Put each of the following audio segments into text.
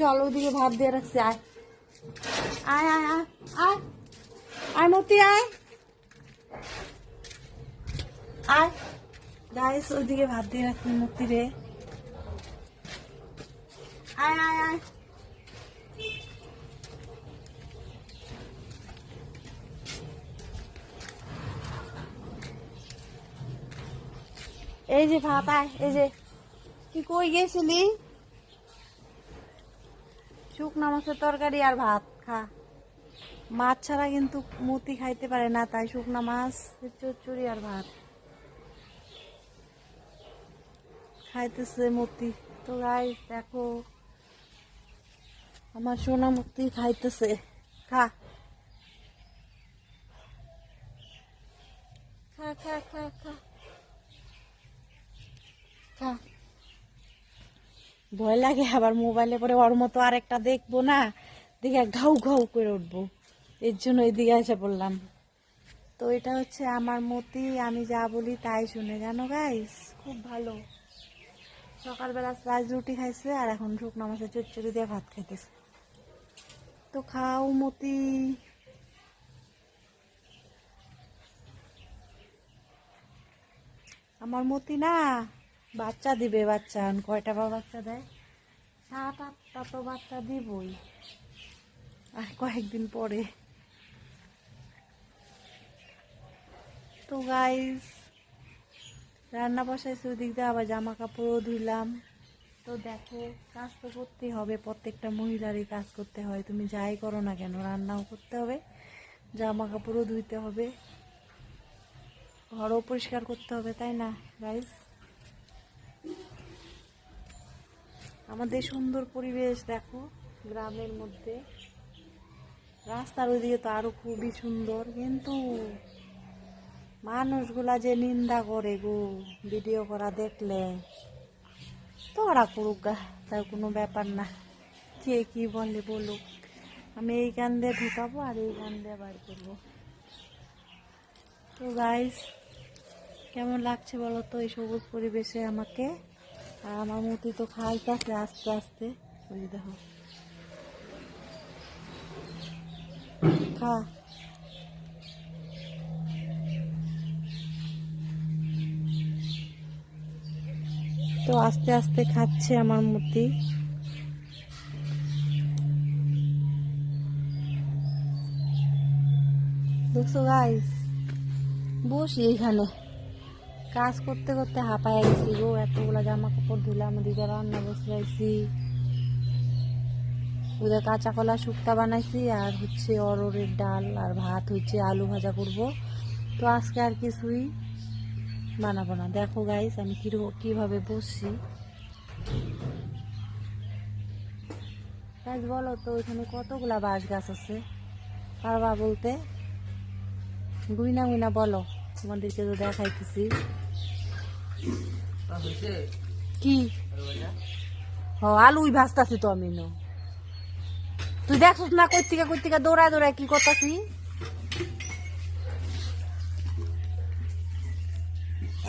চল ওদিকে ভাত দিয়ে রাখছি, আয়। আয় আয় আয় আয়। আয় মতি, আয়। আয়। গাইস ওদিকে ভাত দিয়ে রাখছি মতি রে। আয় আয় আয়। এই যে ভাত, আয়, এই যে। তুই কই গেছিলি? শুকনা মাছের তরকারি আর ভাত, খা। মাছ ছাড়া কিন্তু মুতি খাইতে পারে না, তাই শুকনা মাছ, চচ্চড়ি আর ভাত। খাইতেছে মতি। তো গাই দেখো, আমার সোনা মতি খাইতেছে। খা খা। খা খা খা খা। ভয় লাগে, আবার মোবাইলে পরে ওর মতো আরেকটা দেখব না। দেখে ঘাউ ঘাউ করে উঠবো। এর জন্য এদিকে এসে পড়লাম। তো এটা হচ্ছে আমার মতি, আমি যা বলি তাই শুনে। জানো গাইস খুব ভালো। সকালবেলা রাইস রুটি খাইছে, আর এখন শুকনো মাছের চচ্চড়ি দিয়ে ভাত খাইতেছে। তো খাও মতি। আমার মতি না বাচ্চা দিবে বাচ্চা কয়টা বা বাচ্চা দেয়? সাত, আটটা তো বাচ্চা দিবই। আর কয়েকদিন পরে। তো গাইস রান্না বসাইছি ওদিক দিয়ে, আবার জামা কাপড়ও ধুইলাম। তো দেখো, কাজ তো করতেই হবে, প্রত্যেকটা মহিলারই কাজ করতে হয়। তুমি যাই করো না কেন, রান্নাও করতে হবে জামা কাপড়ও ধুইতে হবে। ঘরও পরিষ্কার করতে হবে, তাই না গাইস আমাদের সুন্দর পরিবেশ, দেখো, গ্রামের মধ্যে। রাস্তার ওইদিকে তো আরও খুবই সুন্দর, কিন্তু মানুষগুলা যে নিন্দা করে গো, ভিডিও করা দেখলে তো ওরা করুক গা তার কোনো ব্যাপার না। কে কি বলে বলুক, আমি এই গান দিয়ে ঢুকাবো আর এই গান দিয়ে বার করব। তো গাইস কেমন লাগছে বলো তো এই সবুজ পরিবেশে আমাকে? আর আমার মতি তো খাইতেছে আস্তে আস্তে। ওই দেখো। খা। তো আস্তে আস্তে খাচ্ছে আমার মতি। দেখছ গাইস বসি এখানে কাজ করতে করতে হাঁপায় গেছি গো। এতগুলা জামা কাপড় ধুলাম ওদিকে রান্না বসিয়েছি ওদের কাঁচা কলা শুক্তা বানাইছি, আর হচ্ছে অরড়ের ডাল আর ভাত, হচ্ছে আলু ভাজা করব। তো আজকে আর কিছুই বানাবো না। দেখো গাইস আমি কীভাবে বসছি। গাছ বলো তো ওইখানে কতগুলা বাঁশ গাছ আছে? পারবা বলতে? গুইনা গুইনা বলো। তোমাদেরকে তো দেখাইতেছি। কি? হ আলুই ভাজতাছি তো আমি নো। তুই দেখছিস না কই থেকে কই থেকে দৌড়ায় দৌড়ায় কি করতাছি?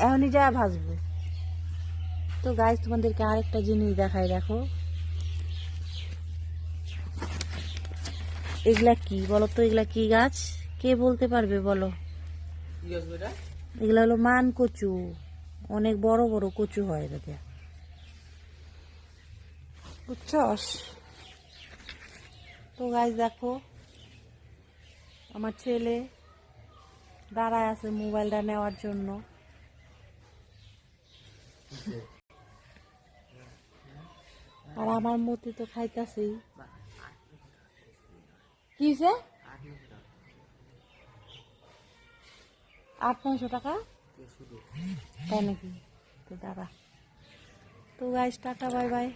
এখনই যা ভাজবো। তো গাছ তোমাদেরকে আরেকটা জিনিস দেখাই দেখো। এগুলা কি বলো তো? এগুলা কি গাছ? কে বলতে পারবে বলো? এগুলা হলো মান কচু। অনেক বড় বড় কচু হয় এটাতে। বুঝছস? তো গাছ দেখো, আমার ছেলে দাঁড়ায় আছে মোবাইলটা নেওয়ার জন্য। আর আমার মতি তো খাইতাছি কি আট নয়শো টাকা? তাই নাকি? তো দাদা তো গাইস টাটা বাই বাই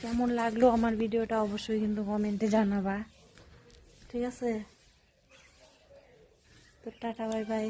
কেমন লাগল আমার ভিডিওটা অবশ্যই কিন্তু কমেন্টে জানাবা। ঠিক আছে? তো টাটা বাই বাই